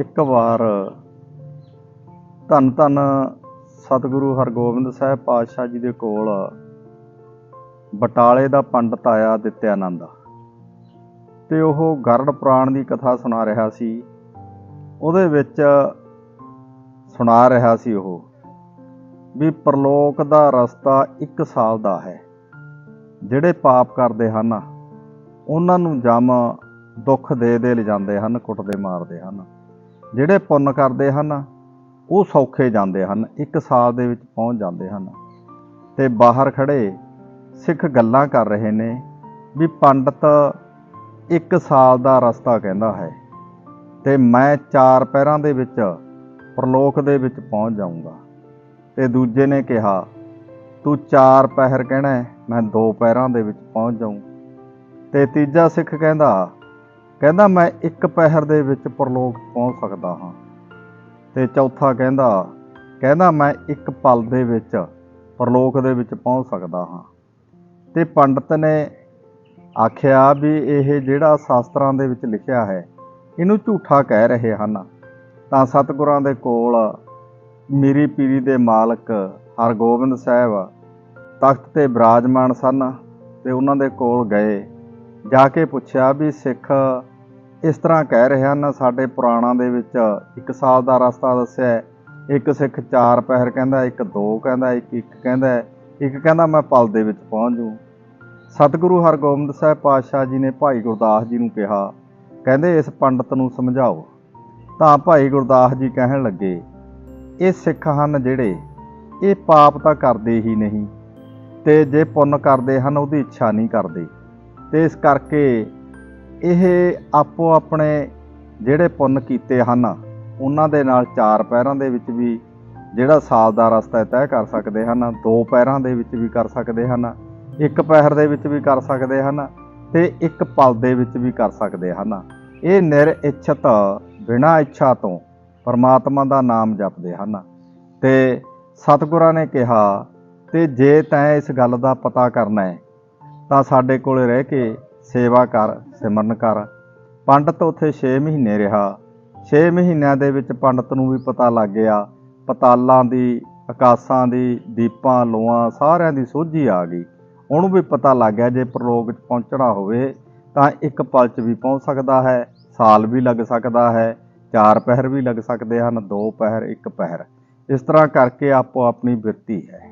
ਇੱਕ ਵਾਰ ਧੰਨ ਧੰਨ ਸਤਿਗੁਰੂ ਹਰਗੋਬਿੰਦ ਸਾਹਿਬ ਪਾਤਸ਼ਾਹ ਜੀ ਦੇ ਕੋਲ ਬਟਾਲੇ ਦਾ ਪੰਡਤ ਆਇਆ ਦਿੱਤਿਆਨੰਦ ਤੇ ਉਹ ਗਰੜ ਪੁਰਾਣ ਦੀ ਕਥਾ ਸੁਣਾ ਰਿਹਾ ਸੀ। ਉਹਦੇ ਵਿੱਚ ਸੁਣਾ ਰਿਹਾ ਸੀ ਉਹ ਵੀ ਪ੍ਰਲੋਕ ਦਾ ਰਸਤਾ 1 ਸਾਲ ਦਾ ਹੈ। ਜਿਹੜੇ ਪਾਪ ਕਰਦੇ ਹਨ, ਉਹਨਾਂ ਨੂੰ ਜਮ ਦੁੱਖ ਦੇ ਦੇ ਲਿਜਾਂਦੇ ਹਨ, ਕੁੱਟਦੇ ਮਾਰਦੇ ਹਨ। ਜਿਹੜੇ ਪੁੰਨ ਕਰਦੇ ਹਨ, ਉਹ ਸੌਖੇ ਜਾਂਦੇ ਹਨ, ਇੱਕ ਸਾਲ ਦੇ ਵਿੱਚ ਪਹੁੰਚ ਜਾਂਦੇ ਹਨ। ਤੇ ਬਾਹਰ ਖੜੇ ਸਿੱਖ ਗੱਲਾਂ ਕਰ ਰਹੇ ਨੇ ਵੀ ਪੰਡਤ ਇੱਕ ਸਾਲ ਦਾ ਰਸਤਾ ਕਹਿੰਦਾ ਹੈ ਤੇ ਮੈਂ ਚਾਰ ਪੈਰਾਂ ਦੇ ਵਿੱਚ ਪ੍ਰਲੋਕ ਦੇ ਵਿੱਚ ਪਹੁੰਚ ਜਾਊਂਗਾ। ਤੇ ਦੂਜੇ ਨੇ ਕਿਹਾ, ਤੂੰ ਚਾਰ ਪਹਿਰ ਕਹਿਣਾ ਮੈਂ ਦੋ ਪੈਰਾਂ ਦੇ ਵਿੱਚ ਪਹੁੰਚ ਜਾਊਂ। ਤੇ ਤੀਜਾ ਸਿੱਖ ਕਹਿੰਦਾ ਕਹਿੰਦਾ, ਮੈਂ ਇੱਕ ਪਹਿਰ ਦੇ ਵਿੱਚ ਪਰਲੋਕ ਪਹੁੰਚ ਸਕਦਾ ਹਾਂ। ਤੇ ਚੌਥਾ ਕਹਿੰਦਾ ਕਹਿੰਦਾ, ਮੈਂ ਇੱਕ ਪਲ ਦੇ ਵਿੱਚ ਪਰਲੋਕ ਦੇ ਵਿੱਚ ਪਹੁੰਚ ਸਕਦਾ ਹਾਂ। ਤੇ ਪੰਡਤ ਨੇ ਆਖਿਆ ਵੀ ਇਹ ਜਿਹੜਾ ਸ਼ਾਸਤਰਾਂ ਦੇ ਵਿੱਚ ਲਿਖਿਆ ਹੈ, ਇਹਨੂੰ ਝੂਠਾ ਕਹਿ ਰਹੇ ਹਨ। ਤਾਂ ਸਤਿਗੁਰਾਂ ਦੇ ਕੋਲ ਮੀਰੀ ਪੀਰੀ ਦੇ ਮਾਲਕ ਹਰਗੋਬਿੰਦ ਸਾਹਿਬ ਤਖਤ ਤੇ ਬਿਰਾਜਮਾਨ ਸਨ ਤੇ ਉਹਨਾਂ ਦੇ ਕੋਲ ਗਏ। ਜਾ ਕੇ ਪੁੱਛਿਆ ਵੀ ਸਿੱਖ ਇਸ ਤਰ੍ਹਾਂ ਕਹਿ ਰਹੇ ਹਨ, ਸਾਡੇ ਪੁਰਾਣਾਂ ਦੇ ਵਿੱਚ ਇੱਕ ਸਾਲ ਦਾ ਰਸਤਾ ਦੱਸਿਆ ਇੱਕ ਸਿੱਖ ਚਾਰ ਪਹਿਰ ਕਹਿੰਦਾ, ਇੱਕ ਦੋ ਕਹਿੰਦਾ, ਇੱਕ ਇੱਕ ਕਹਿੰਦਾ ਇੱਕ ਕਹਿੰਦਾ, ਮੈਂ ਪਲ ਦੇ ਵਿੱਚ ਪਹੁੰਚ ਜੂ ਸਤਿਗੁਰੂ ਹਰਗੋਬਿੰਦ ਸਾਹਿਬ ਪਾਤਸ਼ਾਹ ਜੀ ਨੇ ਭਾਈ ਗੁਰਦਾਸ ਜੀ ਨੂੰ ਕਿਹਾ, ਕਹਿੰਦੇ, ਇਸ ਪੰਡਤ ਨੂੰ ਸਮਝਾਓ। ਤਾਂ ਭਾਈ ਗੁਰਦਾਸ ਜੀ ਕਹਿਣ ਲੱਗੇ, ਇਹ ਸਿੱਖ ਹਨ ਜਿਹੜੇ, ਇਹ ਪਾਪ ਤਾਂ ਕਰਦੇ ਹੀ ਨਹੀਂ, ਤੇ ਜੇ ਪੁੰਨ ਕਰਦੇ ਹਨ, ਉਹਦੀ ਇੱਛਾ ਨਹੀਂ ਕਰਦੇ। ਤੇ ਇਸ ਕਰਕੇ ਇਹ ਆਪੋ ਆਪਣੇ ਜਿਹੜੇ ਪੁੰਨ ਕੀਤੇ ਹਨ, ਉਹਨਾਂ ਦੇ ਨਾਲ ਚਾਰ ਪੈਰਾਂ ਦੇ ਵਿੱਚ ਵੀ ਜਿਹੜਾ ਸਾਲ ਦਾ ਰਸਤਾ ਤੈਅ ਕਰ ਸਕਦੇ ਹਨ, ਦੋ ਪੈਰਾਂ ਦੇ ਵਿੱਚ ਵੀ ਕਰ ਸਕਦੇ ਹਨ, ਇੱਕ ਪਹਿਰ ਦੇ ਵਿੱਚ ਵੀ ਕਰ ਸਕਦੇ ਹਨ ਤੇ ਇੱਕ ਪਲ ਦੇ ਵਿੱਚ ਵੀ ਕਰ ਸਕਦੇ ਹਨ। ਇਹ ਨਿਰ ਇੱਛਤ ਬਿਨਾਂ ਇੱਛਾ ਤੋਂ ਪਰਮਾਤਮਾ ਦਾ ਨਾਮ ਜਪਦੇ ਹਨ। ਤੇ ਸਤਿਗੁਰਾਂ ਨੇ ਕਿਹਾ, ਤੇ ਜੇ ਤੈਂ ਇਸ ਗੱਲ ਦਾ ਪਤਾ ਕਰਨਾ ਹੈ ਤਾਂ ਸਾਡੇ ਕੋਲ ਰਹਿ ਕੇ ਸੇਵਾ ਕਰ, ਸਿਮਰਨ ਕਰ। ਪੰਡਤ ਉੱਥੇ 6 ਮਹੀਨੇ ਰਿਹਾ। 6 ਮਹੀਨਿਆਂ ਦੇ ਵਿੱਚ ਪੰਡਤ ਨੂੰ ਵੀ ਪਤਾ ਲੱਗ ਗਿਆ। ਪਤਾਲਾਂ ਦੀ, ਆਕਾਸ਼ਾਂ ਦੀ, ਦੀਪਾਂ ਲੋਆਂ ਸਾਰਿਆਂ ਦੀ ਸੋਝੀ ਆ ਗਈ। ਉਹਨੂੰ ਵੀ ਪਤਾ ਲੱਗ ਗਿਆ ਜੇ ਪ੍ਰਲੋਕ 'ਚ ਪਹੁੰਚਣਾ ਹੋਵੇ ਤਾਂ ਇੱਕ ਪਲ 'ਚ ਵੀ ਪਹੁੰਚ ਸਕਦਾ ਹੈ, ਸਾਲ ਵੀ ਲੱਗ ਸਕਦਾ ਹੈ, ਚਾਰ ਪਹਿਰ ਵੀ ਲੱਗ ਸਕਦੇ ਹਨ, ਦੋ ਪਹਿਰ, ਇੱਕ ਪਹਿਰ। ਇਸ ਤਰ੍ਹਾਂ ਕਰਕੇ ਆਪੋ ਆਪਣੀ ਬਿਰਤੀ ਹੈ।